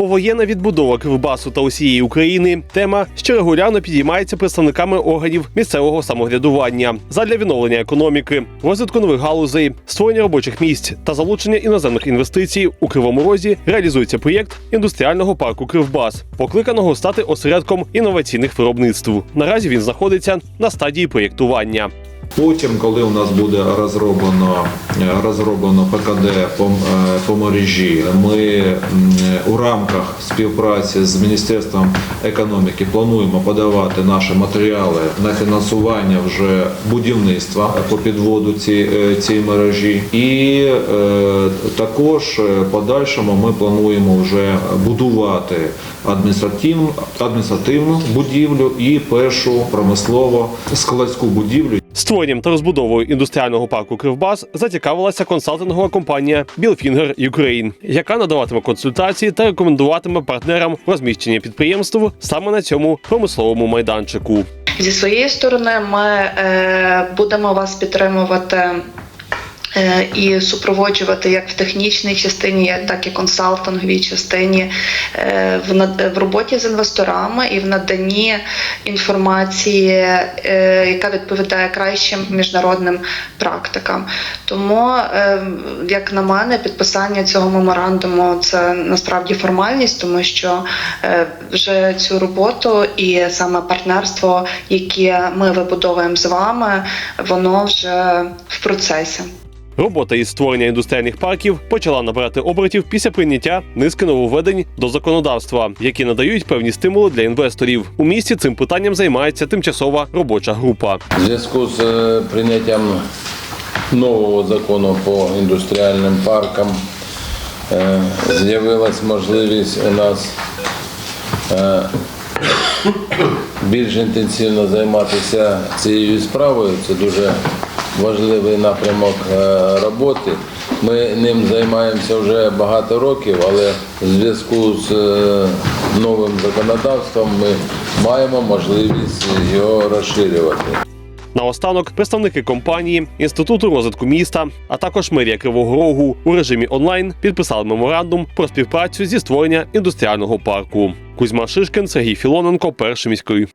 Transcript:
Повоєнна відбудова Кривбасу та усієї України тема, що регулярно підіймається представниками органів місцевого самоврядування задля відновлення економіки, розвитку нових галузей, створення робочих місць та залучення іноземних інвестицій у Кривому Розі реалізується проєкт індустріального парку Кривбас, покликаного стати осередком інноваційних виробництв. Наразі він знаходиться на стадії проєктування. Потім, коли у нас буде розроблено, е, розроблено ПКД по, е, по мережі, ми у рамках співпраці з Міністерством економіки плануємо подавати наші матеріали на фінансування вже будівництва по підводу е, цієї мережі. І е, також подальшому ми плануємо вже будувати адміністративну, адміністративну будівлю і першу промислово складську будівлю. Створенням та розбудовою індустріального парку Кривбас зацікавилася консалтингова компанія Білфінгер Ukraine, яка надаватиме консультації та рекомендуватиме партнерам розміщення підприємств саме на цьому промисловому майданчику. Зі своєї сторони, ми е, будемо вас підтримувати. Е, І супроводжувати як в технічній частині, так і консалтинговій частині е, в роботі з інвесторами і в наданні інформації, е, яка відповідає кращим міжнародним практикам. Тому, як на мене, підписання цього меморандуму це насправді формальність, тому що вже цю роботу і саме партнерство, яке ми вибудовуємо з вами, воно вже в процесі. Робота із створення індустріальних парків почала набирати обертів після прийняття низки нововведень до законодавства, які надають певні стимули для інвесторів. У місті цим питанням займається тимчасова робоча група. В зв'язку з е, прийняттям нового закону по індустріальним паркам е, з'явилась можливість у нас е, більш інтенсивно займатися цією справою. Це дуже важливий напрямок е, роботи. Ми ним займаємося вже багато років, але в зв'язку з е, новим законодавством ми маємо можливість його розширювати. Наостанок представники компанії, інституту розвитку міста, а також мерія Кривого Рогу у режимі онлайн підписали меморандум про співпрацю зі створення індустріального парку. Кузьма Шишкін, Сергій Філоненко, перший міський.